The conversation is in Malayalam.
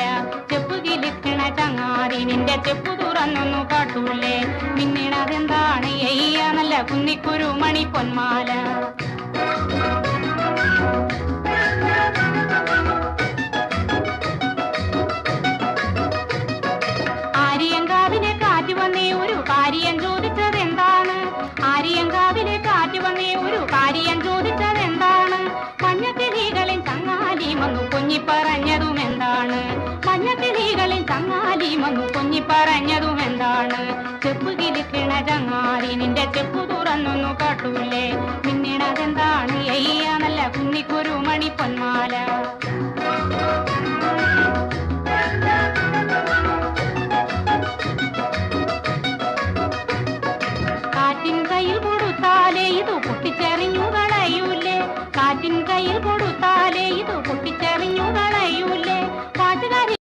കാട്ടൂല ചെപ്പ് കിലുക്കണ ചങ്ങാതി നിന്റെ ചെപ്പ് തുറന്നൊന്നു കാട്ടൂലേ. മിന്നണതെന്താണ് എയ്യ നല്ല കുന്നിക്കുരു മണി പൊന്മാല. ആര്യങ്കാവിലെ കാറ്റ് വന്നേ ഒരു കാര്യം ചോദിച്ചത് എന്താണ് ആര്യങ്കാവിലെ കാറ്റ് വന്നേ ഒരു കാര്യം കുഞ്ഞിപ്പറഞ്ഞതുമെന്താണ്? മഞ്ഞക്കിളികളിൽ ചങ്ങാലി മന്നു കുഞ്ഞിപ്പറഞ്ഞതുമെന്താണ്? ചെപ്പ് കിരിക്കണ ചങ്ങാലി നിന്റെ ചെപ്പ് തുറന്നൊന്നു കാട്ടൂലേ. മിന്നിണതെന്താണ് എയ്യാനല്ല കുഞ്ഞിക്കൊരു മണി പൊന്മാല കാറ്റിൻ കയ്യിൽ കൊടുത്താലേ ഇത് പൊട്ടിച്ചെറിഞ്ഞു കളയൂലേ. കാറ്റിൻ കയ്യിൽ കൊടു